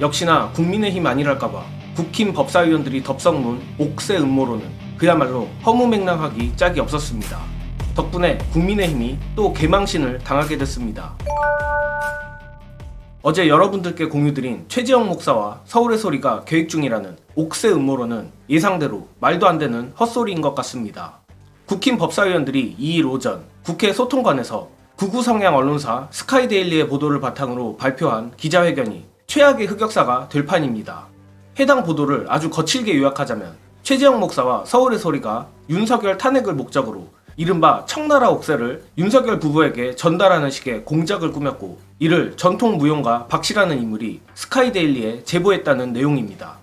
역시나 국민의힘 아니랄까봐 국힘 법사위원들이 덥석문 옥새 음모론은 그야말로 허무맹랑하기 짝이 없었습니다. 덕분에 국민의힘이 또 개망신을 당하게 됐습니다. 어제 여러분들께 공유드린 최재형 목사와 서울의 소리가 계획 중이라는 옥새 음모론은 예상대로 말도 안 되는 헛소리인 것 같습니다. 국힘 법사위원들이 2일 오전 국회 소통관에서 구구 성향 언론사 스카이데일리의 보도를 바탕으로 발표한 기자회견이 최악의 흑역사가 될 판입니다. 해당 보도를 아주 거칠게 요약하자면 최재형 목사와 서울의 소리가 윤석열 탄핵을 목적으로 이른바 청나라 옥새를 윤석열 부부에게 전달하는 식의 공작을 꾸몄고 이를 전통 무용가 박씨라는 인물이 스카이데일리에 제보했다는 내용입니다.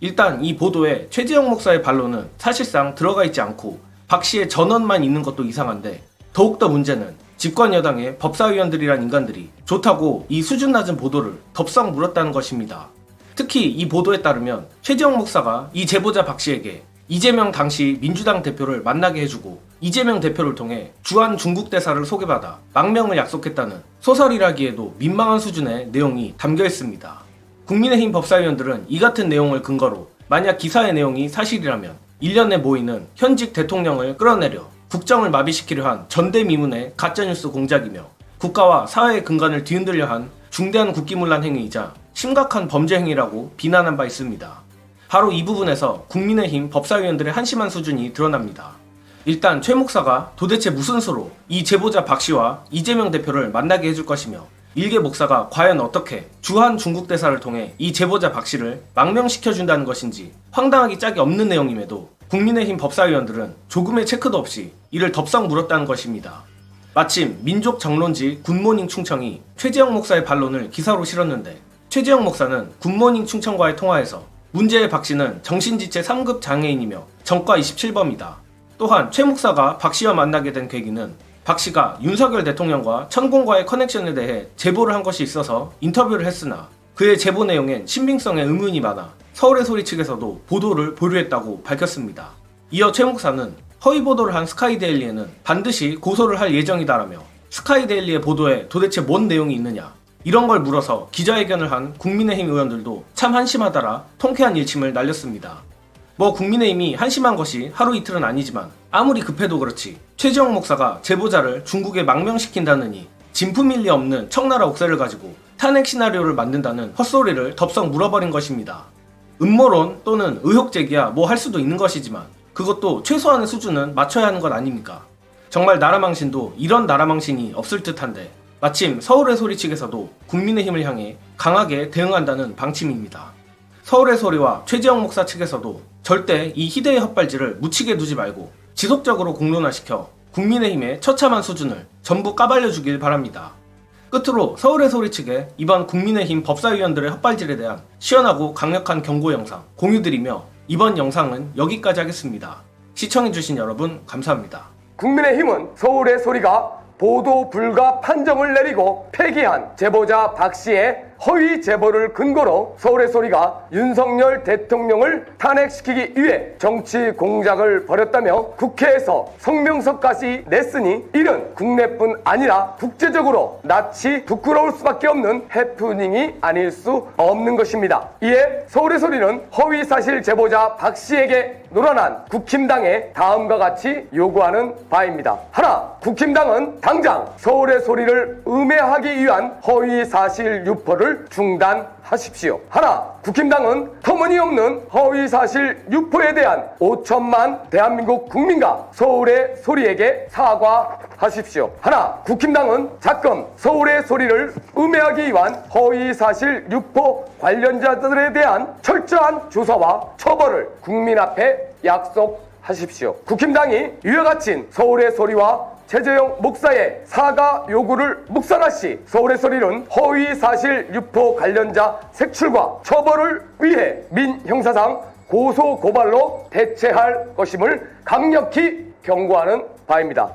일단 이 보도에 최재형 목사의 반론은 사실상 들어가 있지 않고 박 씨의 전언만 있는 것도 이상한데 더욱더 문제는 집권 여당의 법사위원들이란 인간들이 좋다고 이 수준 낮은 보도를 덥석 물었다는 것입니다. 특히 이 보도에 따르면 최재형 목사가 이 제보자 박 씨에게 이재명 당시 민주당 대표를 만나게 해주고 이재명 대표를 통해 주한 중국 대사를 소개받아 망명을 약속했다는 소설이라기에도 민망한 수준의 내용이 담겨 있습니다. 국민의힘 법사위원들은 이 같은 내용을 근거로 만약 기사의 내용이 사실이라면 1년 내 모이는 현직 대통령을 끌어내려 국정을 마비시키려 한 전대미문의 가짜뉴스 공작이며 국가와 사회의 근간을 뒤흔들려 한 중대한 국기문란 행위이자 심각한 범죄 행위라고 비난한 바 있습니다. 바로 이 부분에서 국민의힘 법사위원들의 한심한 수준이 드러납니다. 일단 최 목사가 도대체 무슨 수로 이 제보자 박 씨와 이재명 대표를 만나게 해줄 것이며 일개 목사가 과연 어떻게 주한 중국 대사를 통해 이 제보자 박 씨를 망명시켜준다는 것인지 황당하기 짝이 없는 내용임에도 국민의힘 법사위원들은 조금의 체크도 없이 이를 덥석 물었다는 것입니다. 마침 민족 정론지 굿모닝 충청이 최재형 목사의 반론을 기사로 실었는데 최재형 목사는 굿모닝 충청과의 통화에서 문제의 박 씨는 정신지체 3급 장애인이며 정과 27범이다. 또한 최 목사가 박 씨와 만나게 된 계기는 박 씨가 윤석열 대통령과 천공과의 커넥션에 대해 제보를 한 것이 있어서 인터뷰를 했으나 그의 제보 내용엔 신빙성에 의문이 많아 서울의 소리 측에서도 보도를 보류했다고 밝혔습니다. 이어 최 목사는 허위 보도를 한 스카이데일리에는 반드시 고소를 할 예정이다라며 스카이데일리의 보도에 도대체 뭔 내용이 있느냐 이런 걸 물어서 기자회견을 한 국민의힘 의원들도 참 한심하다라 통쾌한 일침을 날렸습니다. 뭐 국민의힘이 한심한 것이 하루 이틀은 아니지만 아무리 급해도 그렇지 최재형 목사가 제보자를 중국에 망명시킨다느니 진품 일 리 없는 청나라 옥새를 가지고 탄핵 시나리오를 만든다는 헛소리를 덥석 물어버린 것입니다. 음모론 또는 의혹 제기야 뭐 할 수도 있는 것이지만 그것도 최소한의 수준은 맞춰야 하는 것 아닙니까? 정말 나라망신도 이런 나라망신이 없을 듯한데 마침 서울의 소리 측에서도 국민의힘을 향해 강하게 대응한다는 방침입니다. 서울의 소리와 최재형 목사 측에서도 절대 이 희대의 헛발질을 묻히게 두지 말고 지속적으로 공론화시켜 국민의힘의 처참한 수준을 전부 까발려 주길 바랍니다. 끝으로 서울의 소리 측에 이번 국민의힘 법사위원들의 헛발질에 대한 시원하고 강력한 경고 영상 공유드리며 이번 영상은 여기까지 하겠습니다. 시청해주신 여러분 감사합니다. 국민의힘은 서울의 소리가 보도 불가 판정을 내리고 폐기한 제보자 박 씨의 허위 제보를 근거로 서울의 소리가 윤석열 대통령을 탄핵시키기 위해 정치 공작을 벌였다며 국회에서 성명서까지 냈으니 이는 국내뿐 아니라 국제적으로 낯이 부끄러울 수밖에 없는 해프닝이 아닐 수 없는 것입니다. 이에 서울의 소리는 허위 사실 제보자 박 씨에게 노란한 국힘당에 다음과 같이 요구하는 바입니다. 하나, 국힘당은 당장 서울의 소리를 음해하기 위한 허위 사실 유포를 중단하십시오. 하나, 국힘당은 터무니없는 허위 사실 유포에 대한 5천만 대한민국 국민과 서울의 소리에게 사과하십시오. 하나, 국힘당은 자금 서울의 소리를 음해하기 위한 허위 사실 유포 관련자들에 대한 철저한 조사와 처벌을 국민 앞에 약속 하십시오. 국힘당이 이와 같이 서울의 소리와 최재형 목사의 사과 요구를 묵살하시 서울의 소리는 허위 사실 유포 관련자 색출과 처벌을 위해 민형사상 고소 고발로 대체할 것임을 강력히 경고하는 바입니다.